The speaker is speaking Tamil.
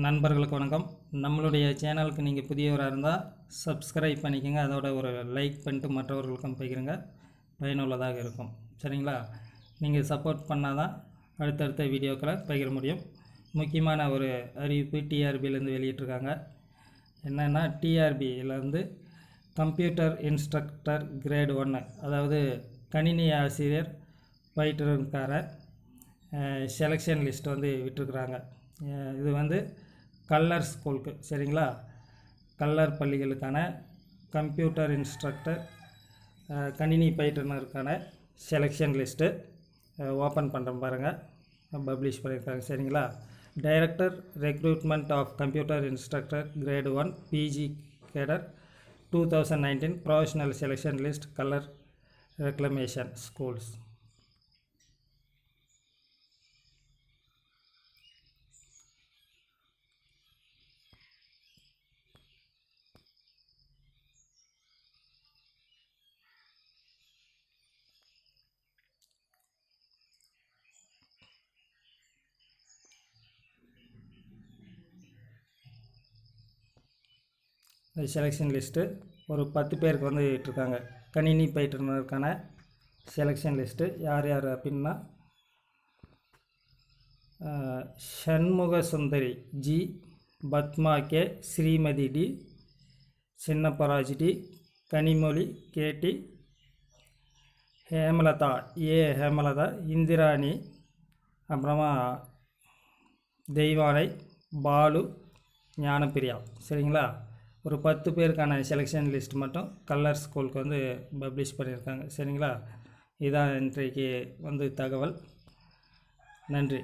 நண்பர்களுக்கு வணக்கம். நம்மளுடைய சேனலுக்கு நீங்கள் புதியவராக இருந்தால் சப்ஸ்கிரைப் பண்ணிக்கோங்க. அதோட ஒரு லைக் பண்ணிட்டு மற்றவர்களுக்கும் பகிருங்க பயனுள்ளதாக இருக்கும். சரிங்களா? நீங்கள் சப்போர்ட் பண்ணால் தான் அடுத்தடுத்த வீடியோக்களை பகிர முடியும். முக்கியமான ஒரு அறிவிப்பு டிஆர்பியிலேருந்து வெளியிட்டிருக்காங்க. என்னென்னா டிஆர்பியிலேருந்து கம்ப்யூட்டர் இன்ஸ்ட்ரக்டர் கிரேட் ஒன்று அதாவது கணினி ஆசிரியர் பயிற்றுக்கார செலெக்ஷன் லிஸ்ட் வந்து விட்டுருக்குறாங்க. இது வந்து கல்லர் ஸ்கூலுக்கு சரிங்களா? கல்லர் பள்ளிகளுக்கான கம்ப்யூட்டர் இன்ஸ்ட்ரக்டர் கணினி பயிற்றுனருக்கான செலெக்ஷன் லிஸ்ட்டு ஓப்பன் பண்ணுறோம் பாருங்கள் பப்ளிஷ் பண்ணியிருக்காங்க சரிங்களா? Director recruitment of computer instructor grade one PG cadre two thousand nineteen professional selection list colour reclamation schools. Selection list ஒரு பத்து பேருக்கு வந்து இருக்காங்க கணினி பயிற்றுனருக்கான செலெக்ஷன் லிஸ்ட்டு யார் யார் அப்படின்னா Shanmuga Sundari G Padma K Srimathi T Chinnapparaj T Kanimozhi KD Hemalatha A Hemalatha Indrani அப்புறமா தெய்வானை பாலு ஞானப்பிரியா. சரிங்களா? ஒரு பத்து பேருக்கான செலெக்ஷன் லிஸ்ட் மட்டும் கல்லர் ஸ்கூலுக்கு வந்து பப்ளிஷ் பண்ணியிருக்காங்க. சரிங்களா? இதான் இன்றைக்கு வந்து தகவல். நன்றி.